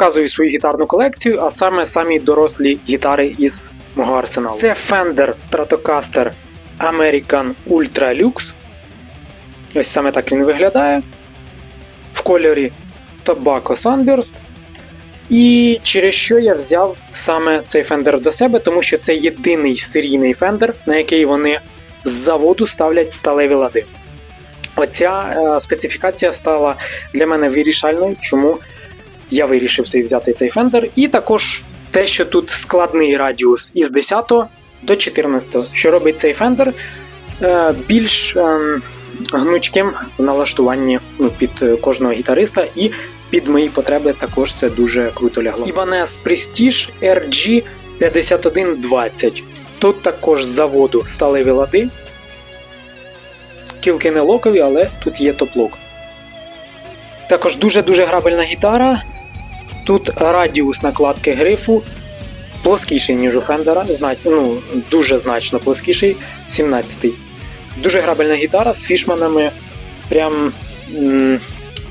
Показую свою гітарну колекцію, а саме самі дорослі гітари із мого арсеналу. Це Fender Stratocaster American Ultra Lux. Ось саме так він виглядає. В кольорі Tobacco Sunburst. І через що я взяв саме цей Fender до себе, тому що це єдиний серійний Fender, на який вони з заводу ставлять сталеві лади. Оця е, специфікація стала для мене вирішальною, чому я вирішив собі взяти цей Fender. І також те, що тут складний радіус із 10 до 14, що робить цей е, більш е, гнучким в налаштуванні ну, під е, кожного гітариста і під мої потреби також це дуже круто лягло. Ibanez Prestige RG 5120. Тут також з заводу сталеві лади. Кілки не локові, але тут є топ-лок. Також дуже-дуже грабельна гітара. Тут радіус накладки грифу плоскіший, ніж у Фендера. Знач, ну, дуже значно плоскіший, 17-й. Дуже грабельна гітара з фішманами. Прям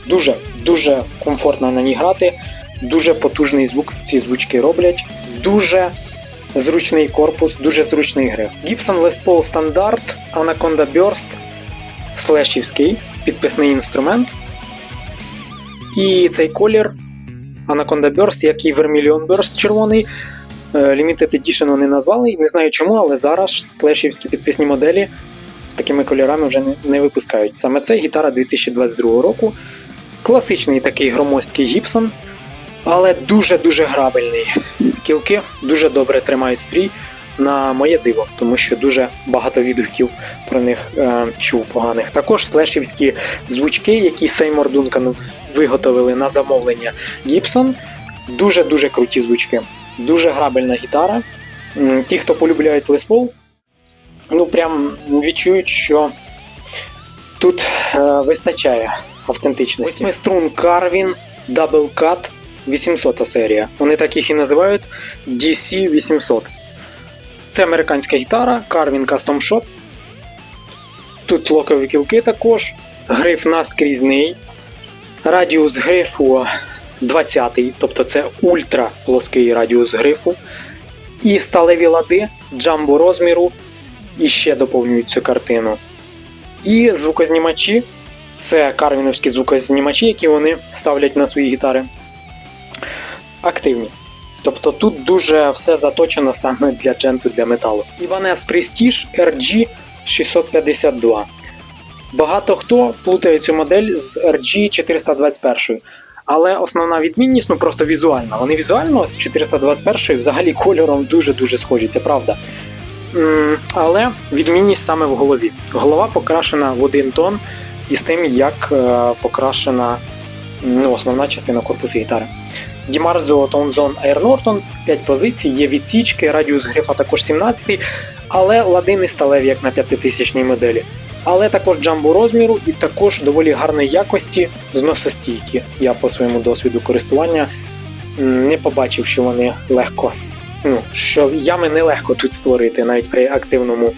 дуже дуже комфортно на ній грати. Дуже потужний звук ці звучки роблять. Дуже зручний корпус, дуже зручний гриф. Gibson Les Paul стандарт, Anaconda Burst, слешівський підписний інструмент. І цей колір Anaconda Burst, як і Vermilion Burst червоний. е, Limited Edition вони назвали, не знаю чому, але зараз слешівські підписні моделі з такими кольорами вже не, випускають. Саме це гітара 2022 року. Класичний такий громоздкий Gibson, але дуже-дуже грабельний. Кілки дуже добре тримають стрій на моє диво, тому що дуже багато відгуків про них е, чув поганих. Також слешівські звучки, які Сеймор Дункан виготовили на замовлення Gibson. Дуже-дуже круті звучки. Дуже грабельна гітара. Ті, хто полюбляють Les Paul, ну прям відчують, що тут е, вистачає автентичності. Восьмиструн Carvin Double Cut 800 серія. Вони так їх і називають DC 800. Це американська гітара, Carvin Custom Shop. Тут локові кілки також. Гриф наскрізний. Радіус грифу 20, тобто це ультра плоский радіус грифу. І сталеві лади джамбо розміру і ще доповнюють цю картину. І звукознімачі це карвіновські звукознімачі, які вони ставлять на свої гітари. Активні. Тобто тут дуже все заточено саме для дженту для металу. Ibanez Prestige RG 652. Багато хто плутає цю модель з RG 421. Але основна відмінність, ну просто візуальна. Вони візуально з 421 взагалі кольором дуже-дуже схожі, це правда. Але відмінність саме в голові. Голова покрашена в один тон із тим, як е, покрашена ну, основна частина корпусу гітари. Дімарзо Тонзон Air Norton 5 позицій, є відсічки, радіус грифа також 17, але ладини сталеві, як на 5000 моделі. Але також джамбо розміру і також доволі гарної якості зносостійкі. Я по своєму досвіду користування не побачив, що вони легко. Ну, що ями нелегко тут створити, навіть при активному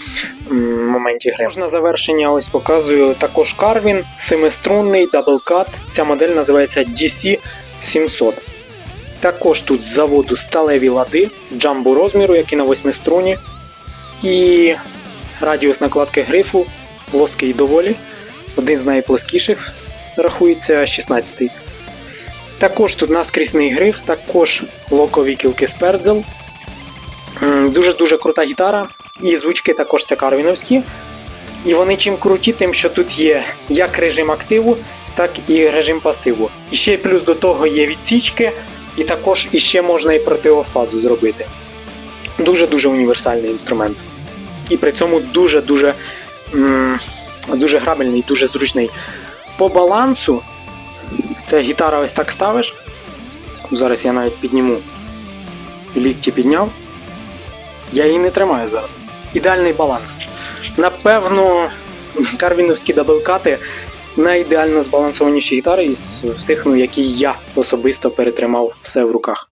моменті гри. Також на завершення ось показую також Carvin, семиструнний даблкат. Ця модель називається DC 700. Також тут з заводу сталеві лади, джамбо розміру, як і на восьмиструні. І радіус накладки грифу плоский доволі. Один з найплоскіших рахується 16-й. Також тут наскрісний гриф, також локові кілки спердзел. Дуже-дуже крута гітара. І звучки також це карвіновські. І вони чим круті, тим, що тут є як режим активу, так і режим пасиву. І ще плюс до того є відсічки, і також іще можна і протиофазу зробити. Дуже-дуже універсальний інструмент. І при цьому дуже-дуже дуже грабельний, дуже зручний. По балансу, це гітара ось так ставиш. Зараз я навіть підніму. Лікті підняв. Я її не тримаю зараз. Ідеальний баланс. Напевно, карвіновські даблкати найідеально збалансованіші гітари із всіх, ну, які я особисто перетримав все в руках.